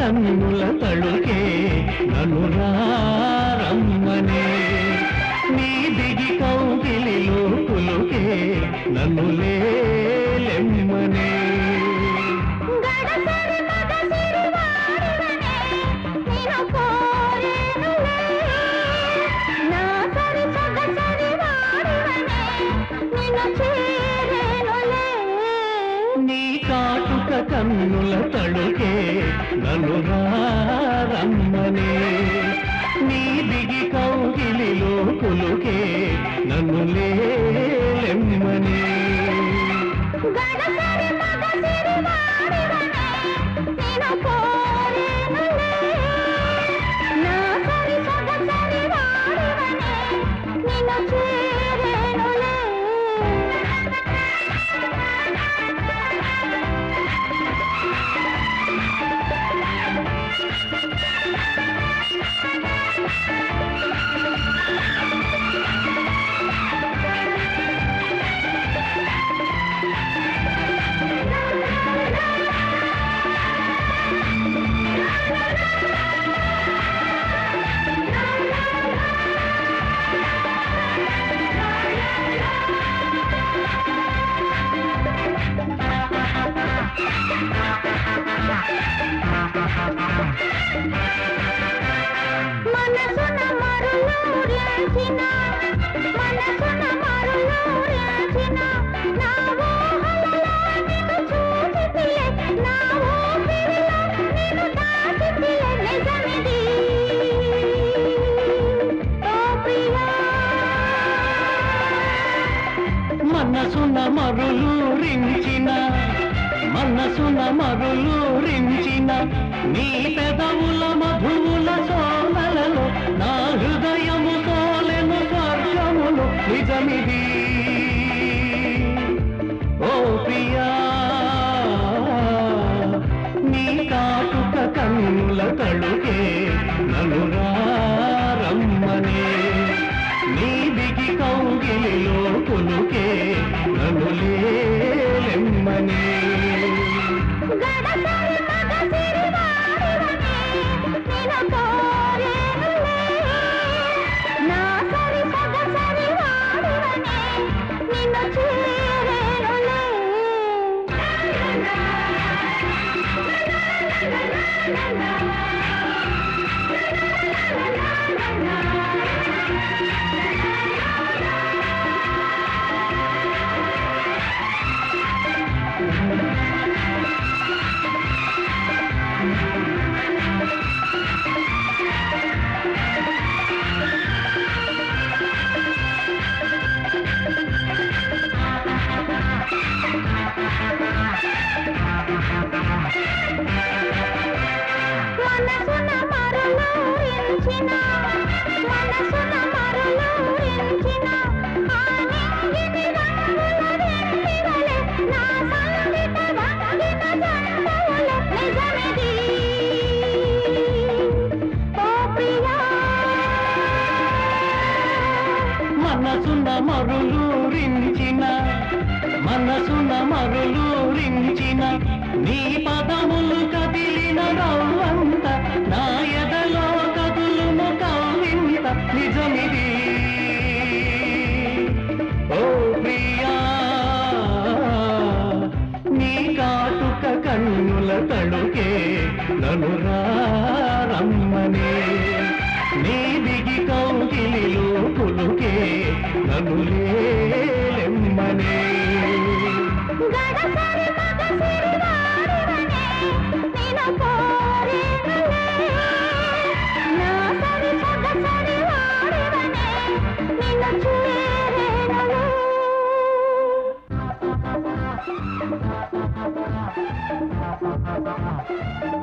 కన్నుల తడుకే నన్ను రమ్మనే నీ దిగి కౌగిలిలో పులుకే నన్ను లేలెమ్మనే నీ కాటుక కన్నుల తడుకే నన్ను రమ్మనే నీ దిగి కౌగిలిలో పులుకే నన్ను లేలెమ్మనే. మరులూరించిన మనసున మరులూరించిన నీ పెదవుల మధువుల సోనలలో నా హృదయము తోలెను స్వర్గములు నిజమిది. ఓ ప్రియా నీ కాటుక కన్నుల తడుకే నన్ను రమ్మనే. నీ దిగి కౌగిలిలో పులుకే మనసున మనసున మరులూరించిన మనసున మరులూరించిన నీ పదములు కదిలిన రౌ ప్రియా నీ కాటుక కన్నుల తడుకే నను రమ్మనే. నీ దిగి కౌకిలిలో పులుకే నను లేలెమ్మనే. గడసరి Música